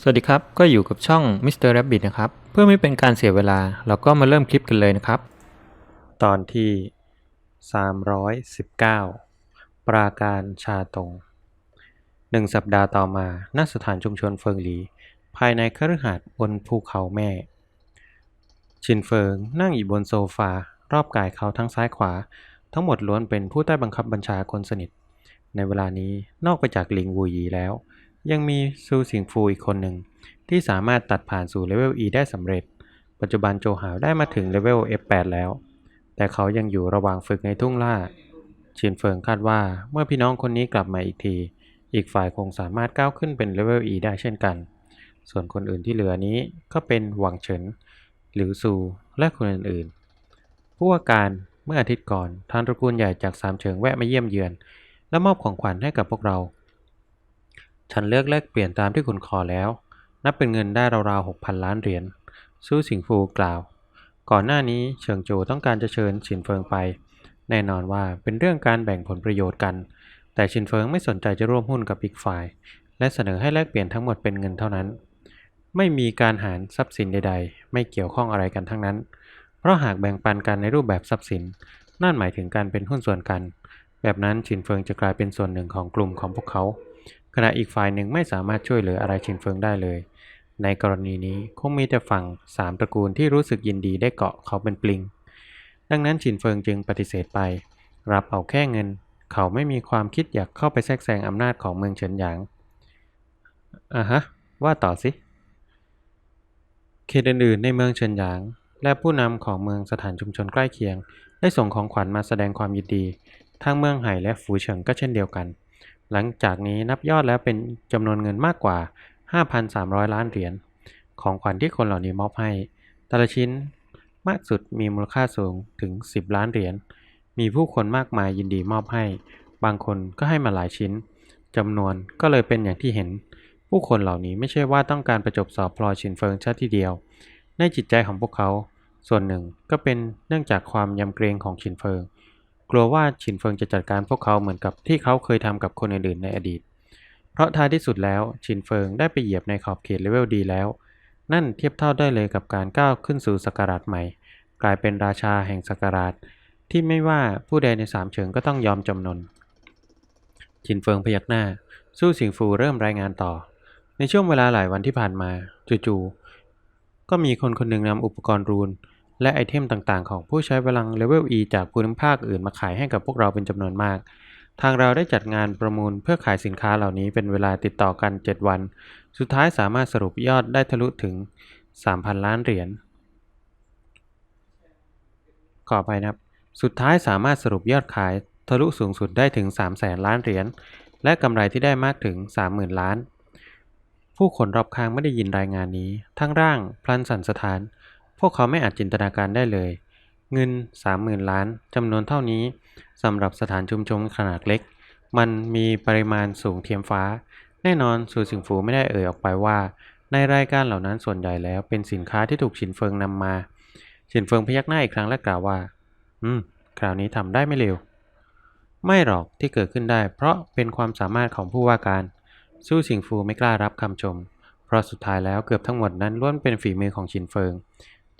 สวัสดีครับ ก็อยู่กับช่อง Mr. Rabbit นะครับ เพื่อไม่เป็นการเสียเวลา เราก็มาเริ่มคลิปกันเลยนะครับ ตอนที่ 319 ปราการชาตงหนึ่งสัปดาห์ต่อมาณสถานชุมชนเฟิงหลี ภายในคฤหาสน์บนภูเขาแม่ ชินเฟิงนั่งอยู่บนโซฟา รอบกายเขาทั้งซ้ายขวา ทั้งหมดล้วนเป็นผู้ใต้บังคับบัญชาคนสนิท ในเวลานี้นอกไปจากหลิงวูยีแล้ว ยังมีซูสิงฟูอีกคนหนึ่ง ที่สามารถตัดผ่านสู่เลเวล E ได้สำเร็จ ปัจจุบันโจหาวได้มาถึงเลเวล F8 แล้ว แต่เขายังอยู่ระหว่างฝึกในทุ่งล่า ชินเฟิงคาดว่าเมื่อพี่น้องคนนี้กลับมาอีกที อีกฝ่ายคงสามารถก้าวขึ้นเป็นเลเวล E ได้เช่นกัน ส่วนคนอื่นที่เหลือนี้ก็เป็นหวังเฉินหลิวซูและคนอื่นๆ ผู้ว่าการเมื่ออาทิตย์ก่อนทางตระกูลใหญ่จากสามเฉิงแวะมาเยี่ยมเยือน และมอบของขวัญให้กับพวกเรา ฉันเลือกแลกเปลี่ยนตามที่คุณขอแล้ว นับเป็นเงินได้ราวๆหกพันล้านเหรียญซู่สิงฟูกล่าว ก่อนหน้านี้เฉิงโจวต้องการจะเชิญฉินเฟิงไป แน่นอนว่าเป็นเรื่องการแบ่งผลประโยชน์กัน แต่ชินเฟิงไม่สนใจจะร่วมหุ้นกับอีกฝ่าย และเสนอให้แลกเปลี่ยนทั้งหมดเป็นเงินเท่านั้น ไม่มีการหารทรัพย์สินใด ๆ ไม่เกี่ยวข้องอะไรกันทั้งนั้น เพราะหากแบ่งปันกันในรูปแบบทรัพย์สิน นั่นหมายถึงการเป็นหุ้นส่วนกัน แบบนั้นชินเฟิงจะกลายเป็นส่วนหนึ่งของกลุ่มของพวกเขา ขณะอีกฝ่ายหนึ่งไม่สามารถช่วยเหลืออะไรชินเฟิงได้เลย ในกรณีนี้คงมีแต่ฝั่งสามตระกูลที่รู้สึกยินดีได้เกาะเขาเป็นปลิง ดังนั้นชินเฟิงจึงปฏิเสธไป รับเอาแค่เงิน เขาไม่มีความคิดอยากเข้าไปแทรกแซงอำนาจของเมืองเฉินหยางอะฮะ ว่าต่อสิ เขตอื่นๆในเมืองเฉินหยาง และผู้นำของเมืองสถานชุมชนใกล้เคียง ได้ส่งของขวัญมาแสดงความยินดี ทางเมืองไห่และฝูเฉิงก็เช่นเดียวกัน หลังจากนี้นับยอดแล้วเป็นจำนวนเงินมากกว่า 5,300 ล้านเหรียญของขวัญที่คนเหล่านี้มอบให้ แต่ละชิ้นมากสุดมีมูลค่าสูงถึง 10 ล้านเหรียญ มีผู้คนมากมายยินดีมอบให้ บางคนก็ให้มาหลายชิ้นจำนวนก็เลยเป็นอย่างที่เห็น ผู้คนเหล่านี้ไม่ใช่ว่าต้องการประจบสอบพลอยชินเฟิงชาทีเดียว ในจิตใจของพวกเขา ส่วนหนึ่งก็เป็นเนื่องจากความยำเกรงของชินเฟิง กลัวว่าชินเฟิงจะจัดการพวกเขาเหมือนกับที่เขาเคยทำกับคนอื่นๆในอดีต เพราะท้ายที่สุดแล้วชินเฟิงได้ไปเหยียบในขอบเขตเลเวลดีแล้ว นั่นเทียบเท่าได้เลยกับการก้าวขึ้นสู่สกการาชใหม่ กลายเป็นราชาแห่งสกการาชที่ไม่ว่าผู้ใดในสามเฉิงก็ต้องยอมจำนนชินเฟิงพยักหน้า สู้สิงฟูเริ่มรายงานต่อ ในช่วงเวลาหลายวันที่ผ่านมาจู่ๆก็มีคนคนหนึ่งนำอุปกรณ์รูน และไอเทมต่างๆ ของผู้ใช้พลังเลเวล E จากภูมิภาคอื่นมาขายให้กับพวกเราเป็นจำนวนมาก ทางเราได้จัดงานประมูลเพื่อขายสินค้าเหล่านี้เป็นเวลาติดต่อกัน 7 วัน สุดท้ายสามารถสรุปยอดได้ทะลุถึง 3,000 ล้านเหรียญ ขออภัยนะครับ สุดท้ายสามารถสรุปยอดขายทะลุสูงสุดได้ถึง 3 0 0แสนล้านเหรียญ และกำไรที่ได้มากถึง 30,000 ล้าน ผู้คนรอบข้างไม่ได้ยินรายงานนี้ ทั้งร่างพลันสันสถาน พวกเขาไม่อาจจินตนาการได้เลย เงิน 30,000 ล้านจำนวนเท่านี้สำหรับสถานชุมชนขนาดเล็ก มันมีปริมาณสูงเทียมฟ้า แน่นอนสูสิงฟูไม่ได้เอ่ยออกไปว่า ในรายการเหล่านั้นส่วนใหญ่แล้วเป็นสินค้าที่ถูกฉินเฟิงนำมาฉินเฟิงพยักหน้าอีกครั้งและกล่าวว่า อืม คราวนี้ทำได้ไม่เร็ว ไม่หรอกที่เกิดขึ้นได้ เพราะเป็นความสามารถของผู้ว่าการ สู้สิงฟูไม่กล้ารับคำชม เพราะสุดท้ายแล้วเกือบทั้งหมดนั้นล้วนเป็นฝีมือของชินเฟิง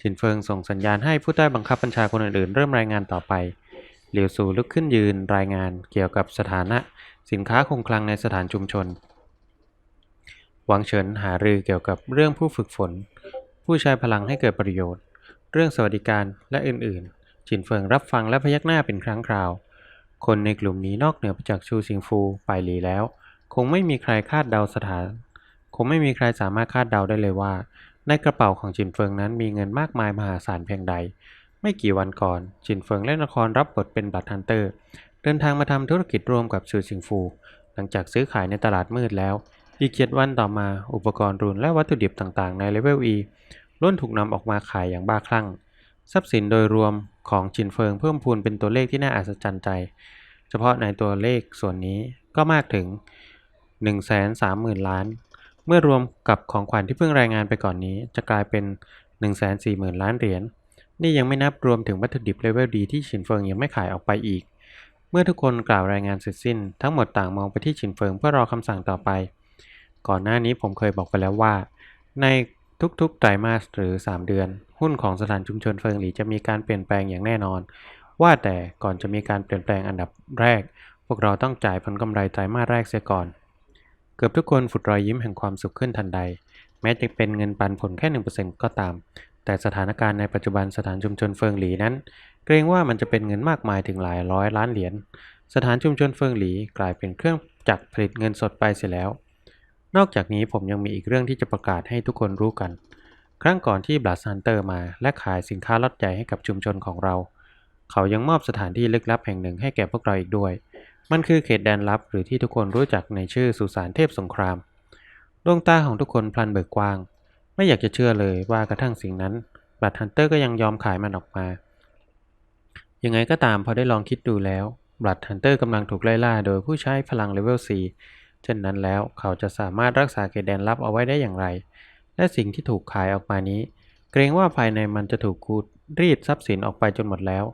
ชินเฟิงส่งสัญญาณให้ผู้ใต้บังคับบัญชาคนอื่นๆ เริ่มรายงานต่อไป เหลียวซูลุกขึ้นยืนรายงานเกี่ยวกับสถานะ สินค้าคงคลังในสถานชุมชน หวังเฉินหารือเกี่ยวกับเรื่องผู้ฝึกฝน ผู้ใช้พลังให้เกิดประโยชน์ เรื่องสวัสดิการและอื่นๆจินเฟิงรับฟังและพยักหน้าเป็นครั้งคราว คนในกลุ่มนี้นอกเหนือไปจากชูซิงฟูไปหลีแล้ว คงไม่มีใครคาดเดาสถาน คงไม่มีใครสามารถคาดเดาได้เลยว่า ในกระเป๋าของจินเฟิงนั้นมีเงินมากมายมหาศาลเพียงใด ไม่กี่วันก่อนจินเฟิงเล่นละครรับบทเป็นบัตรฮันเตอร์ เดินทางมาทำธุรกิจร่วมกับชูซิงฟู หลังจากซื้อขายในตลาดมืดแล้ว อีกเจ็ดวันต่อมาอุปกรณ์รูนและวัตถุดิบต่างๆ ในเลเวล E ล้วนถูกนำออกมาขายอย่างบ้าคลั่ง ทรัพย์สินโดยรวมของจินเฟิงเพิ่มพูนเป็นตัวเลขที่น่าอัศจรรย์ใจ เฉพาะในตัวเลขส่วนนี้ก็มากถึง 130,000 ล้าน เมื่อรวมกับของขวัญที่เพิ่งรายงานไปก่อนนี้ จะกลายเป็น 140,000 ล้านเหรียญ นี่ยังไม่นับรวมถึงวัตถุดิบเลเวลดีที่ฉินเฟิงยังไม่ขายออกไปอีก เมื่อทุกคนกล่าวรายงานเสร็จสิ้น ทั้งหมดต่างมองไปที่ฉินเฟิงเพื่อรอคำสั่งต่อไป ก่อนหน้านี้ผมเคยบอกไปแล้วว่า ในทุกๆไตรมาสหรือ 3 เดือน หุ้นของสถานชุมชนเฟิงหลีจะมีการเปลี่ยนแปลงอย่างแน่นอน ว่าแต่ก่อนจะมีการเปลี่ยนแปลงอันดับแรก พวกเราต้องจ่ายผลกำไรไตรมาสแรกเสียก่อน เกือบทุกคนฝุดรอยยิ้มแห่งความสุขขึ้นทันใด แม้จะเป็นเงินปันผลแค่1%ก็ตาม แต่สถานการณ์ในปัจจุบันสถานชุมชนเฟิงหลีนั้น เกรงว่ามันจะเป็นเงินมากมายถึงหลายร้อยล้านเหรียญสถานชุมชนเฟิงหลีกลายเป็นเครื่องจักรผลิตเงินสดไปเสียแล้ว นอกจากนี้ผมยังมีอีกเรื่องที่จะประกาศให้ทุกคนรู้กัน ครั้งก่อนที่บลัสฮันเตอร์มาและขายสินค้าล็อตใหญ่ให้กับชุมชนของเรา เขายังมอบสถานที่ลึกลับแห่งหนึ่งให้แก่พวกเราอีกด้วย มันคือเขตแดนลับหรือที่ทุกคนรู้จักในชื่อสุสานเทพสงคราม ดวงตาของทุกคนพลันเบิกกว้าง ไม่อยากจะเชื่อเลยว่ากระทั่งสิ่งนั้นบลัดฮันเตอร์ก็ยังยอมขายมันออกมา ยังไงก็ตามพอได้ลองคิดดูแล้วบลัดฮันเตอร์กำลังถูกไล่ล่าโดยผู้ใช้พลังเลเวล 4 เช่นนั้นแล้วเขาจะสามารถรักษาเขตแดนลับเอาไว้ได้อย่างไร และสิ่งที่ถูกขายออกมานี้ เกรงว่าภายในมันจะถูกกูดรีดทรัพย์สินออกไปจนหมดแล้ว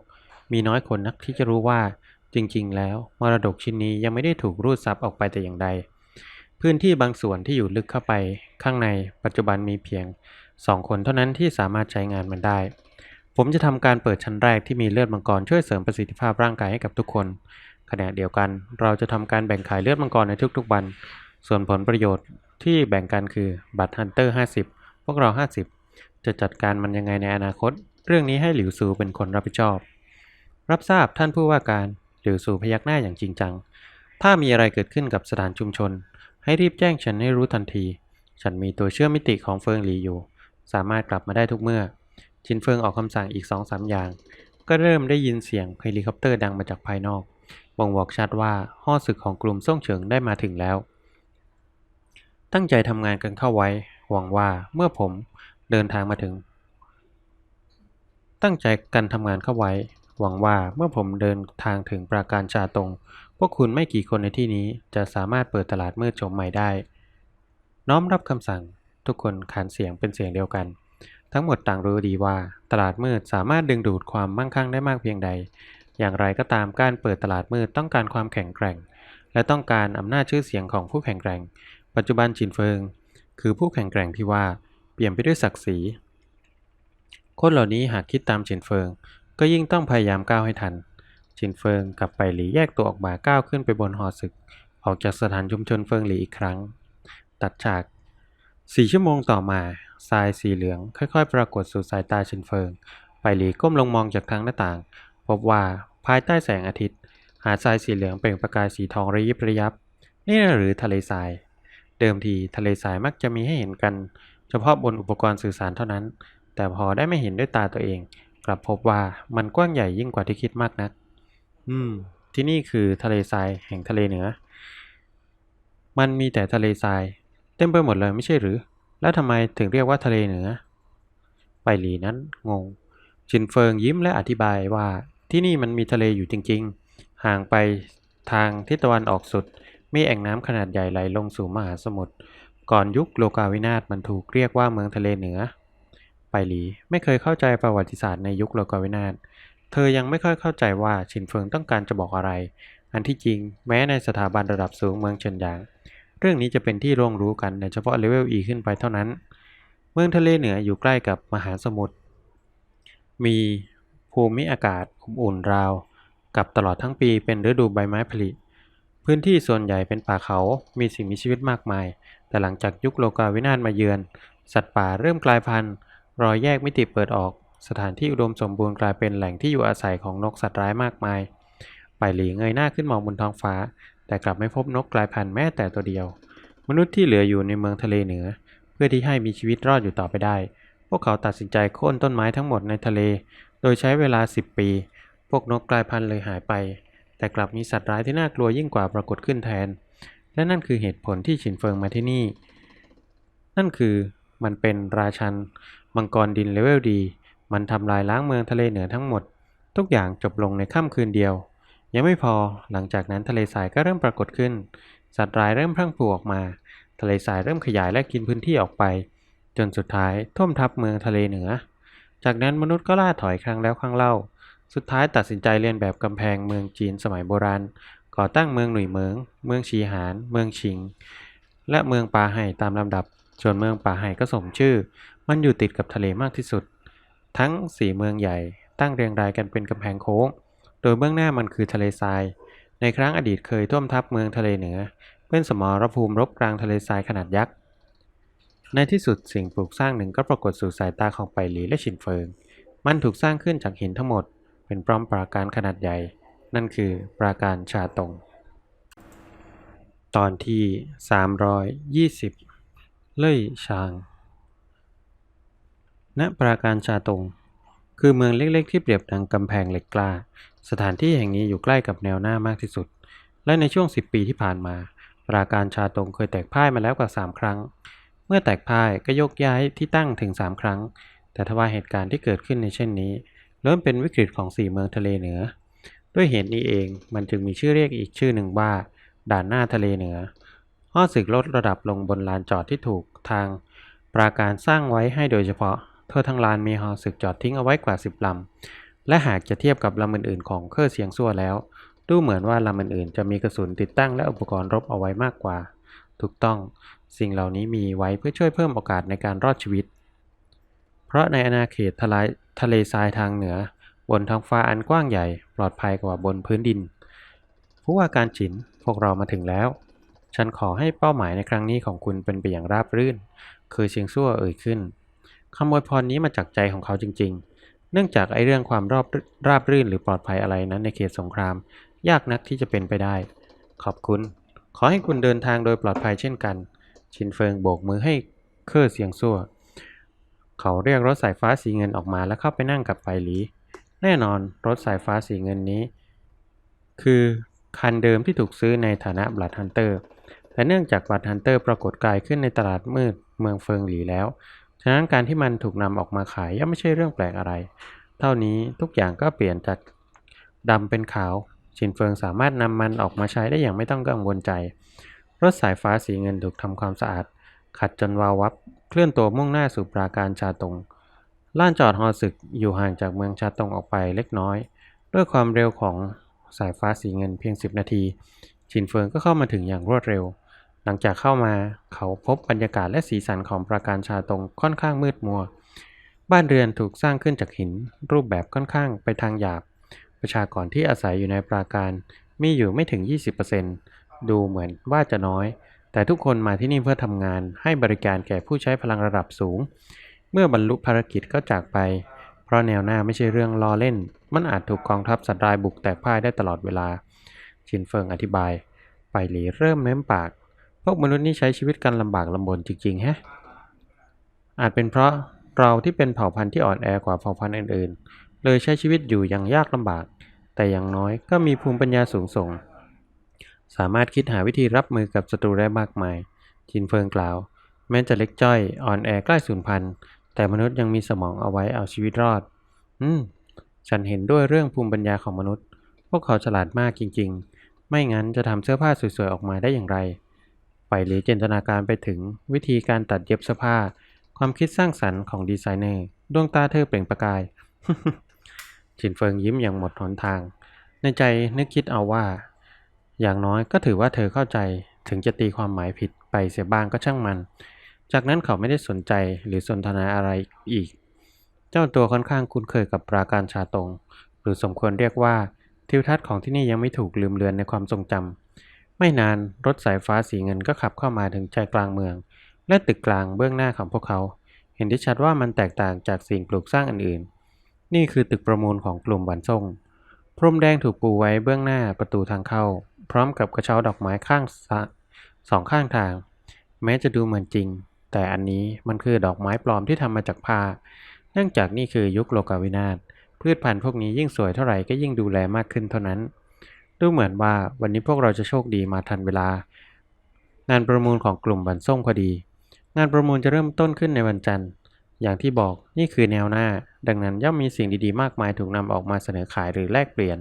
มีน้อยคนนักที่จะรู้ว่า จริงๆ แล้วมรดกชิ้นนี้ยังไม่ได้ถูกรูดซับออกไปแต่อย่างใด พื้นที่บางส่วนที่อยู่ลึกเข้าไป ข้างในปัจจุบันมีเพียงสองคนเท่านั้นที่สามารถใช้งานมันได้ ผมจะทำการเปิดชั้นแรกที่มีเลือดมังกรช่วยเสริมประสิทธิภาพร่างกายให้กับทุกคน ขณะเดียวกัน เราจะทำการแบ่งขายเลือดมังกรในทุกๆวัน ส่วนผลประโยชน์ที่แบ่งกันคือบัตรฮันเตอร์50 พวกเรา 50 จะจัดการมันยังไงในอนาคต เรื่องนี้ให้หลิวซูเป็นคนรับผิดชอบ รับทราบท่านผู้ว่าการ หลิวซูพยักหน้าอย่างจริงจัง ถ้ามีอะไรเกิดขึ้นกับสถานชุมชน ให้รีบแจ้งฉันให้รู้ทันที ฉันมีตัวเชื่อมมิติของเฟิงหลีอยู่ สามารถกลับมาได้ทุกเมื่อ ชินเฟิงออกคำสั่งอีกสองสามอย่าง ก็เริ่มได้ยินเสียงเฮลิคอปเตอร์ดังมาจากภายนอกบ่งบอกชัดว่าห้อศึกของกลุ่มซ่งเฉิงได้มาถึงแล้ว ตั้งใจทำงานกันเข้าไว้ หวังว่าเมื่อผมเดินทางมาถึง ตั้งใจกันทำงานเข้าไว้ หวังว่าเมื่อผมเดินทางถึงปราการชาตงพวกคุณไม่กี่คนในที่นี้จะสามารถเปิดตลาดมืดโฉมใหม่ได้ น้อมรับคำสั่ง ทุกคนขานเสียงเป็นเสียงเดียวกัน ทั้งหมดต่างรู้ดีว่าตลาดมืดสามารถดึงดูดความมั่งคั่งได้มากเพียงใด อย่างไรก็ตามการเปิดตลาดมืดต้องการความแข็งแกร่ง และต้องการอำนาจชื่อเสียงของผู้แข็งแกร่ง ปัจจุบันจินเฟิง คือผู้แข็งแกร่งที่ว่าเปลี่ยมไปด้วยศักดิ์ศรีคนเหล่านี้หากคิดตามจินเฟิง ก็ยิ่งต้องพยายามก้าวให้ทันจินเฟิงกับไปหลีแยกตัวออกมาก้าวขึ้นไปบนหอศึก ออกจากสถานชุมชนเฟิงหลีอีกครั้ง ตัดฉากสี่ชั่วโมงต่อมาทรายสีเหลืองค่อยๆ ปรากฏสู่สายตาจินเฟิง ไปหลีก้มลงมองจากทางหน้าต่าง พบว่าภายใต้แสงอาทิตย์ หาดทรายสีเหลืองเปล่งประกายสีทองระยิบระยับ นี่หรือทะเลทราย เดิมทีทะเลทรายมักจะมีให้เห็นกัน เฉพาะบนอุปกรณ์สื่อสารเท่านั้น แต่พอได้ไม่เห็นด้วยตาตัวเอง กลับพบว่ามันกว้างใหญ่ยิ่งกว่าที่คิดมากนัก อืม ที่นี่คือทะเลทรายแห่งทะเลเหนือ มันมีแต่ทะเลทราย เต็มไปหมดเลยไม่ใช่หรือ แล้วทำไมถึงเรียกว่าทะเลเหนือ ไปหลีนั้นงงจินเฟิงยิ้มและอธิบายว่าที่นี่มันมีทะเลอยู่จริง ๆ ห่างไปทางทิศตะวันออกสุด มีแอ่งน้ำขนาดใหญ่ไหลลงสู่มหาสมุทร ก่อนยุคโลกาวินาศมันถูกเรียกว่าเมืองทะเลเหนือ ไปหลีไม่เคยเข้าใจประวัติศาสตร์ในยุคโลกาวินาศเธอยังไม่ค่อยเข้าใจว่าชินเฟิงต้องการจะบอกอะไร อันที่จริงแม้ในสถาบันระดับสูงเมืองเฉินหยาง เรื่องนี้จะเป็นที่ร่วงรู้กันในเฉพาะเลเวล E ขึ้นไปเท่านั้น เมืองทะเลเหนืออยู่ใกล้กับมหาสมุทร มีภูมิอากาศอบอุ่นราว กับตลอดทั้งปีเป็นฤดูใบไม้ผลิ พื้นที่ส่วนใหญ่เป็นป่าเขา มีสิ่งมีชีวิตมากมาย แต่หลังจากยุคโลกาวินาศมาเยือน สัตว์ป่าเริ่มกลายพันธุ์ รอยแยกมิติเปิดออก สถานที่อุดมสมบูรณ์กลายเป็นแหล่งที่อยู่อาศัยของนกสัตว์ร้ายมากมายไปหลีเงยหน้าขึ้นมองบนท้องฟ้า แต่กลับไม่พบนกกลายพันธุ์แม้แต่ตัวเดียว มนุษย์ที่เหลืออยู่ในเมืองทะเลเหนือ เพื่อที่ให้มีชีวิตรอดอยู่ต่อไปได้ พวกเขาตัดสินใจโค่นต้นไม้ทั้งหมดในทะเล โดยใช้เวลา 10 ปี พวกนกกลายพันธุ์เลยหายไป แต่กลับมีสัตว์ร้ายที่น่ากลัวยิ่งกว่าปรากฏขึ้นแทน และนั่นคือเหตุผลที่ฉินเฟิงมาที่นี่ นั่นคือมันเป็นราชัน มังกรดินเลเวลดี มันทำลายล้างเมืองทะเลเหนือทั้งหมด ทุกอย่างจบลงในค่ำคืนเดียว ยังไม่พอหลังจากนั้นทะเลทรายก็เริ่มปรากฏขึ้น สัตว์ร้ายเริ่มพรั่งพรูออกมา ทะเลทรายเริ่มขยายและกินพื้นที่ออกไป จนสุดท้ายท่วมทับเมืองทะเลเหนือ จากนั้นมนุษย์ก็ล่าถอยครั้งแล้วครั้งเล่า สุดท้ายตัดสินใจเลียนแบบกำแพงเมืองจีนสมัยโบราณ ก่อตั้งเมืองหนุ่ยเหมิงเมืองชีหาน เมืองชิง และเมืองปาไห่ตามลำดับ ส่วนเมืองปาไห่ก็สมชื่อ มันอยู่ติดกับทะเลมากที่สุด ทั้งสี่เมืองใหญ่ตั้งเรียงรายกันเป็นกำแพงโค้ง โดยเบื้องหน้ามันคือทะเลทราย ในครั้งอดีตเคยท่วมทับเมืองทะเลเหนือ เป็นสมรภูมิรบกลางทะเลทรายขนาดยักษ์ ในที่สุดสิ่งปลูกสร้างหนึ่งก็ปรากฏสู่สายตาของไปหลีและชินเฟิง มันถูกสร้างขึ้นจากหินทั้งหมด เป็นป้อมปราการขนาดใหญ่ นั่นคือปราการชาตง ตอนที่ 320 เล่ยชาง ณปราการชาตง คือเมืองเล็กๆที่เปรียบดังกำแพงเหล็กกล้า สถานที่แห่งนี้อยู่ใกล้กับแนวหน้ามากที่สุด และในช่วง 10 ปีที่ผ่านมา ปราการชาตงเคยแตกพ่ายมาแล้วกว่า 3 ครั้ง เมื่อแตกพ่ายก็ยกย้ายที่ตั้งถึง 3 ครั้ง แต่ทว่าเหตุการณ์ที่เกิดขึ้นในเช่นนี้ล้วนเป็นวิกฤตของสี่เมืองทะเลเหนือ ด้วยเหตุนี้เองมันจึงมีชื่อเรียกอีกชื่อหนึ่งว่า ด่านหน้าทะเลเหนือห้อศึกลดระดับลงบนลานจอดที่ถูกทาง ปราการสร้างไว้ให้โดยเฉพาะ ทั่วทั้งลานมีฮอศึกจอดทิ้งเอาไว้กว่าสิบลำ และหากจะเทียบกับลำอื่นๆ ของเครื่อเสียงซั่วแล้ว ดูเหมือนว่าลำอื่นๆ จะมีกระสุนติดตั้งและอุปกรณ์รบเอาไว้มากกว่า ถูกต้อง สิ่งเหล่านี้มีไว้เพื่อช่วยเพิ่มโอกาสในการรอดชีวิต เพราะในอาณาเขตทะเลทะเลทรายทางเหนือ บนท้องฟ้าอันกว้างใหญ่ปลอดภัยกว่าบนพื้นดิน ผู้ว่าการฉินพวกเรามาถึงแล้ว ฉันขอให้เป้าหมายในครั้งนี้ของคุณเป็นไปอย่างราบรื่น คือเชียงซั่วเอ่ยขึ้น คำอวยพรนี้มาจากใจของเขาจริง ๆ เนื่องจากไอ้เรื่องความรอบราบรื่นหรือปลอดภัยอะไรนั้นในเขตสงคราม ยากนักที่จะเป็นไปได้ ขอบคุณ ขอให้คุณเดินทางโดยปลอดภัยเช่นกัน ชินเฟิงโบกมือให้เคอร์เสียงซั่ว เขาเรียกรถสายฟ้าสีเงินออกมาแล้วเข้าไปนั่งกับไปหลี แน่นอนรถสายฟ้าสีเงินนี้ คือคันเดิมที่ถูกซื้อในฐานะบลัดฮันเตอร์แต่เนื่องจากบลัดฮันเตอร์ปรากฏกายขึ้นในตลาดมืดเมืองเฟิงหลีแล้ว ฉะนั้นการที่มันถูกนำออกมาขายย่อมไม่ใช่เรื่องแปลกอะไร เท่านี้ทุกอย่างก็เปลี่ยนจากดำเป็นขาว ชินเฟิงสามารถนำมันออกมาใช้ได้อย่างไม่ต้องกังวลใจ รถสายฟ้าสีเงินถูกทำความสะอาด ขัดจนวาววับ เคลื่อนตัวมุ่งหน้าสู่ปราการชาตงล่านจอดฮอศึกอยู่ห่างจากเมืองชาตงออกไปเล็กน้อย ด้วยความเร็วของสายฟ้าสีเงินเพียง 10 นาที ชินเฟิงก็เข้ามาถึงอย่างรวดเร็ว หลังจากเข้ามาเขาพบบรรยากาศและสีสันของปราการชาตงค่อนข้างมืดมัว บ้านเรือนถูกสร้างขึ้นจากหิน รูปแบบค่อนข้างไปทางหยาบ ประชากรที่อาศัยอยู่ในปราการมีอยู่ไม่ถึง 20%ดูเหมือนว่าจะน้อย แต่ทุกคนมาที่นี่เพื่อทำงานให้บริการแก่ผู้ใช้พลังระดับสูง เมื่อบรรลุภารกิจก็จากไป เพราะแนวหน้าไม่ใช่เรื่องล้อเล่น มันอาจถูกกองทัพสัตว์ร้ายบุกแตกพ่ายได้ตลอดเวลา ชินเฟิงอธิบาย ไปหลีเริ่มเม้มปาก พวกมนุษย์นี่ใช้ชีวิตกันลำบากลำบนจริงๆฮะอาจเป็นเพราะเราที่เป็นเผ่าพันธุ์ที่อ่อนแอกว่าเผ่าพันธุ์อื่นๆ เลยใช้ชีวิตอยู่อย่างยากลำบาก แต่อย่างน้อยก็มีภูมิปัญญาสูงส่ง สามารถคิดหาวิธีรับมือกับศัตรูได้มากมาย จินเฟิงกล่าว แม้จะเล็กจ้อยอ่อนแอใกล้สูญพันธุ์ แต่มนุษย์ยังมีสมองเอาไว้เอาชีวิตรอด อืม ฉันเห็นด้วยเรื่องภูมิปัญญาของมนุษย์ พวกเขาฉลาดมากจริง ๆ ไม่งั้นจะทำเสื้อผ้าสวยๆออกมาได้อย่างไร ไปหลีจินตนาการไปถึงวิธีการตัดเย็บเสื้อผ้า ความคิดสร้างสรรค์ของดีไซเนอร์ ดวงตาเธอเปล่งประกายจินเฟิงยิ้มอย่างหมดหนทาง ในใจนึกคิดเอาว่า อย่างน้อยก็ถือว่าเธอเข้าใจถึงจะตีความหมายผิดไปเสียบ้างก็ช่างมัน จากนั้นเขาไม่ได้สนใจหรือสนทนาอะไรอีก เจ้าตัวค่อนข้างคุ้นเคยกับปราการชาตง หรือสมควรเรียกว่าทิวทัศน์ของที่นี่ยังไม่ถูกลืมเลือนในความทรงจำ ไม่นานรถสายฟ้าสีเงินก็ขับเข้ามาถึงใจกลางเมือง และตึกกลางเบื้องหน้าของพวกเขา เห็นได้ชัดว่ามันแตกต่างจากสิ่งปลูกสร้างอื่นๆ นี่คือตึกประมูลของกลุ่มหวันซ่งพรมแดงถูกปูไว้เบื้องหน้าประตูทางเข้า พร้อมกับกระเช้าดอกไม้ข้างสสองข้างทาง แม้จะดูเหมือนจริง แต่อันนี้มันคือดอกไม้ปลอมที่ทำมาจากผ้า เนื่องจากนี่คือยุคโลกาวินาศพืชพันธุ์พวกนี้ยิ่งสวยเท่าไหร่ก็ยิ่งดูแลมากขึ้นเท่านั้น ดูเหมือนว่าวันนี้พวกเราจะโชคดีมาทันเวลา งานประมูลของกลุ่มบันส่งพอดี งานประมูลจะเริ่มต้นขึ้นในวันจันทร์ อย่างที่บอกนี่คือแนวหน้า ดังนั้นย่อมมีสิ่งดีๆ มากมายถูกนำออกมาเสนอขายหรือแลกเปลี่ยน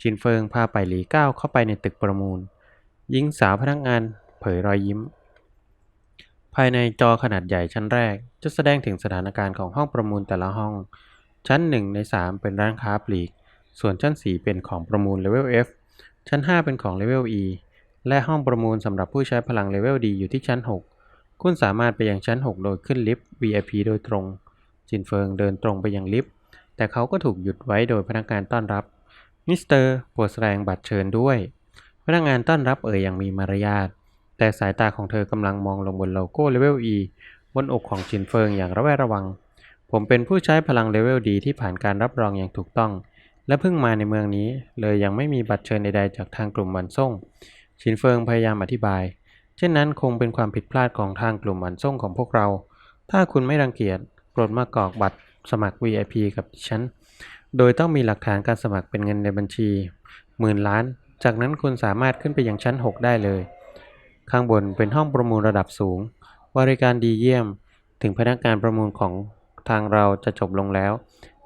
ชินเฟิงพาไปหลีก้าวเข้าไปในตึกประมูลหญิงสาวพนักงานเผยรอยยิ้ม ภายในจอขนาดใหญ่ชั้นแรก จะแสดงถึงสถานการณ์ของห้องประมูลแต่ละห้อง ชั้น1ใน3เป็นร้านค้าปลีก ส่วนชั้น 4 เป็นของประมูลเลเวล F ชั้น 5 เป็นของเลเวล E และห้องประมูลสำหรับผู้ใช้พลังเลเวลดีอยู่ที่ชั้น 6 คุณสามารถไปยังชั้น 6 โดยขึ้นลิฟต์ VIP โดยตรง จินเฟิงเดินตรงไปยังลิฟต์ แต่เขาก็ถูกหยุดไว้โดยพนักงานต้อนรับ มิสเตอร์ปรดแสดงบัตรเชิญด้วย พนักงานต้อนรับเอ่ยอย่างมีมารยาท แต่สายตาของเธอกำลังมองลงบนโลโก้เลเวล E บนอกของจินเฟิงอย่างระแวดระวัง ผมเป็นผู้ใช้พลังเลเวลดีที่ผ่านการรับรองอย่างถูกต้อง และเพิ่งมาในเมืองนี้ เลยยังไม่มีบัตรเชิญใดๆจากทางกลุ่มวันซ่ง ชินเฟิงพยายามอธิบาย เช่นนั้นคงเป็นความผิดพลาดของทางกลุ่มวันซ่งของพวกเรา ถ้าคุณไม่รังเกียจโปรดมากรอกบัตรสมัคร VIP กับดิฉัน โดยต้องมีหลักฐานการสมัครเป็นเงินในบัญชี หมื่นล้าน จากนั้นคุณสามารถขึ้นไปยังชั้น 6 ได้เลย ข้างบนเป็นห้องประมูลระดับสูง บริการดีเยี่ยม ถึงพนักงานประมูลของทางเราจะจบลงแล้ว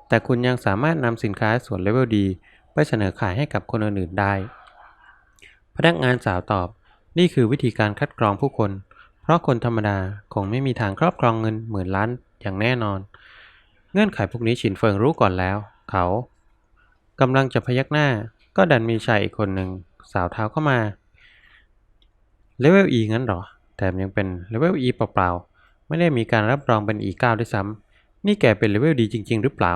แต่คุณยังสามารถนำสินค้าส่วนเลเวลดีไปเสนอขายให้กับคนอื่นๆได้ พนักงานสาวตอบ นี่คือวิธีการคัดกรองผู้คน เพราะคนธรรมดาคงไม่มีทางครอบครองเงินหมื่นล้านอย่างแน่นอน เงื่อนไขพวกนี้ฉินเฟิงรู้ก่อนแล้ว เขากำลังจะพยักหน้า ก็ดันมีชายอีกคนหนึ่งสาวเท้าเข้ามาเลเวล E งั้นหรอ แถมยังเป็นเลเวล E เปล่าๆ ไม่ได้มีการรับรองเป็น E9 ด้วยซ้ำ นี่แกเป็นเลเวลดีจริง ๆ หรือเปล่า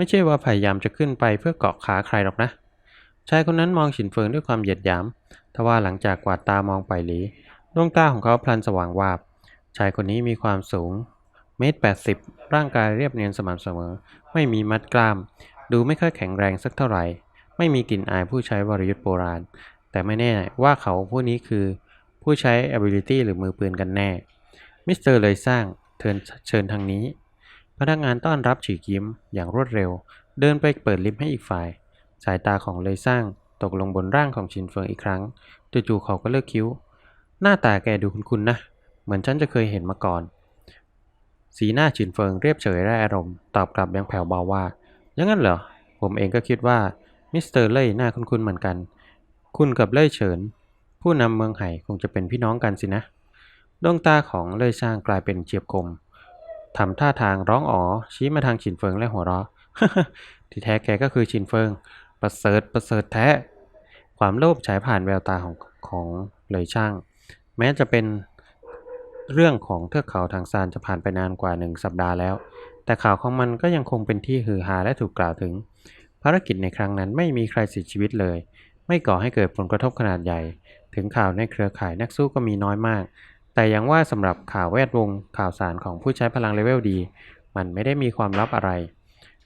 ไม่ใช่ว่าพยายามจะขึ้นไปเพื่อเกาะขาใครหรอกนะ ชายคนนั้นมองฉินเฟิงด้วยความเหยียดหยาม ทว่าหลังจากกวาดตามองไปหลีดวงตาของเขาพลันสว่างวาบ ชายคนนี้มีความสูงเมตรแปดสิบร่างกายเรียบเนียนสม่ำเสมอ ไม่มีมัดกล้าม ดูไม่ค่อยแข็งแรงสักเท่าไหร่ ไม่มีกลิ่นอายผู้ใช้วรยุทธ์โบราณ แต่ไม่แน่ว่าเขาผู้นี้คือผู้ใช้ ability หรือมือปืนกันแน่ มิสเตอร์เลยสร้างเชิญเชิญทางนี้ พนักงานต้อนรับฉีกยิ้มอย่างรวดเร็ว เดินไปเปิดลิฟต์ให้อีกฝ่าย สายตาของเลยสร้างตกลงบนร่างของชินเฟิงอีกครั้งจู่ๆเขาก็เลิกคิ้ว หน้าตาแกดูคุ้นๆนะ เหมือนฉันจะเคยเห็นมาก่อน สีหน้าชินเฟิงเรียบเฉยไร้อารมณ์ ตอบกลับย่างแผ่วเบาว่าย่างนั้นเหรอ ผมเองก็คิดว่ามิสเตอร์เล่ยหน้าคุ้นๆเหมือนกัน คุณกับเล่ยเฉิน ผู้นำเมืองไห่คงจะเป็นพี่น้องกันสินะดวงตาของเล่ยช่างกลายเป็นเจียบคม ทำท่าทางร้องอ๋อ ชี้มาทางชินเฟิงและหัวเราะ ที่แท้แกก็คือชินเฟิง ประเสริฐประเสริฐแท้ ความโลภฉายผ่านแววตาของของเลยช่าง แม้จะเป็นเรื่องของเทือกเขาทางซานจะผ่านไปนานกว่าหนึ่งสัปดาห์แล้ว แต่ข่าวของมันก็ยังคงเป็นที่ฮือฮาและถูกกล่าวถึง ภารกิจในครั้งนั้นไม่มีใครเสียชีวิตเลย ไม่ก่อให้เกิดผลกระทบขนาดใหญ่ ถึงข่าวในเครือข่ายนักสู้ก็มีน้อยมาก แต่ยังว่าสำหรับข่าวแวดวงข่าวสารของผู้ใช้พลังเลเวลดี มันไม่ได้มีความลับอะไร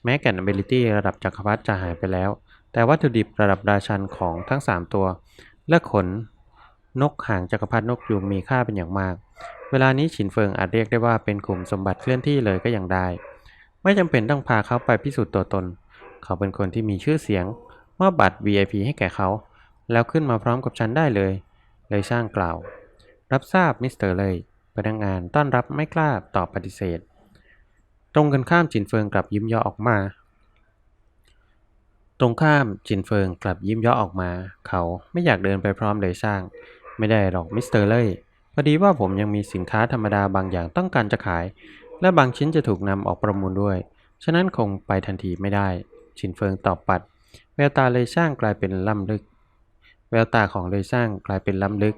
แม้แก่น ability ระดับจักรพรรดิจะหายไปแล้ว แต่วัตถุดิบระดับราชันของทั้ง 3 ตัวและขนนกหางจักรพรรดินกยูงมีค่าเป็นอย่างมาก เวลานี้ฉินเฟิงอาจเรียกได้ว่าเป็นกลุ่มสมบัติเคลื่อนที่เลยก็ยังได้ ไม่จำเป็นต้องพาเขาไปพิสูจน์ตัวตน เขาเป็นคนที่มีชื่อเสียงมอบบัตร VIP ให้แก่เขา แล้วขึ้นมาพร้อมกับฉันได้เลย เลยช่างกล่าว รับทราบมิสเตอร์เลย พนักงานต้อนรับไม่กล้าตอบปฏิเสธ ตรงกันข้ามจินเฟิงกลับยิ้มย่อออกมา ตรงข้ามจินเฟิงกลับยิ้มย่อออกมา เขาไม่อยากเดินไปพร้อมเลยช่าง ไม่ได้หรอกมิสเตอร์เลยพอดีว่าผมยังมีสินค้าธรรมดาบางอย่างต้องการจะขาย และบางชิ้นจะถูกนำออกประมูลด้วย ฉะนั้นคงไปทันทีไม่ได้ ชินเฟิงตอบปัด แววตาเลยช่างกลายเป็นล่ำลึกแววตาของเลยช่างกลายเป็นล้ำลึก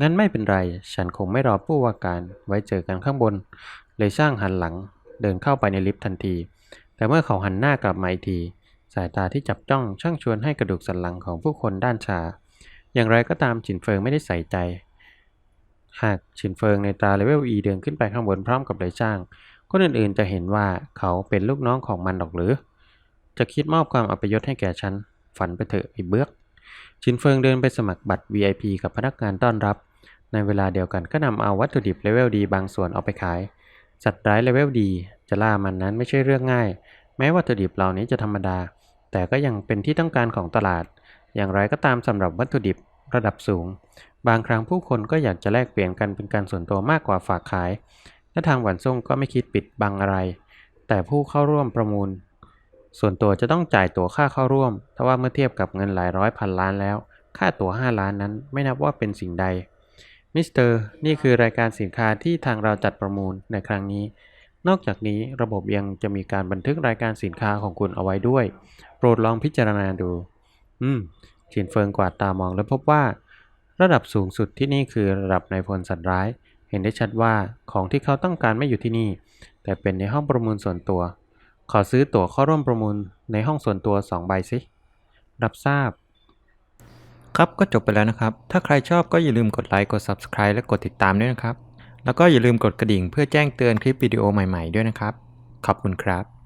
งั้นไม่เป็นไร ฉันคงไม่รอผู้ว่าการไว้เจอกันข้างบน เลยช่างหันหลัง เดินเข้าไปในลิฟต์ทันที แต่เมื่อเขาหันหน้ากลับมาอีกที สายตาที่จับจ้องช่างชวนให้กระดูกสันหลังของผู้คนด้านชา อย่างไรก็ตามฉินเฟิงไม่ได้ใส่ใจ หากฉินเฟิงในตาเลเวล E เดินขึ้นไปข้างบนพร้อมกับเลยช่าง คนอื่นๆจะเห็นว่าเขาเป็นลูกน้องของมันหรอกหรือ จะคิดมอบความอัปยศให้แก่ฉันฝันไปเถอะไอ้เบือกชินเฟิงเดินไปสมัครบัตร VIP กับพนักงานต้อนรับ ในเวลาเดียวกันก็นำเอาวัตถุดิบเลเวลดีบางส่วนเอาไปขาย สัตว์ร้ายเลเวลดีจะล่ามันนั้นไม่ใช่เรื่องง่าย แม้วัตถุดิบเหล่านี้จะธรรมดา แต่ก็ยังเป็นที่ต้องการของตลาด อย่างไรก็ตามสำหรับวัตถุดิบระดับสูง บางครั้งผู้คนก็อยากจะแลกเปลี่ยนกันเป็นการส่วนตัวมากกว่าฝากขาย และทางหวันซ่งก็ไม่คิดปิดบังอะไร แต่ผู้เข้าร่วมประมูล ส่วนตัวจะต้องจ่ายตั๋วค่าเข้าร่วม ทว่าเมื่อเทียบกับเงินหลายร้อยพันล้านแล้ว ค่าตั๋ว5ล้านนั้นไม่นับว่าเป็นสิ่งใด มิสเตอร์ นี่คือรายการสินค้าที่ทางเราจัดประมูลในครั้งนี้ นอกจากนี้ระบบยังจะมีการบันทึกรายการสินค้าของคุณเอาไว้ด้วย โปรดลองพิจารณาดู อืมชินเฟิงกวาดตามองแล้วพบว่า ระดับสูงสุดที่นี่คือระดับนายพลสัตว์ร้าย เห็นได้ชัดว่าของที่เขาต้องการไม่อยู่ที่นี่ แต่เป็นในห้องประมูลส่วนตัว ขอซื้อตั๋วเข้าร่วมประมูลในห้องส่วนตัวสองใบสิรับทราบ ครับก็จบไปแล้วนะครับ ถ้าใครชอบก็อย่าลืมกดไลค์กด Subscribe และกดติดตามด้วยนะครับ แล้วก็อย่าลืมกดกระดิ่งเพื่อแจ้งเตือนคลิปวิดีโอใหม่ๆด้วยนะครับ ขอบคุณครับ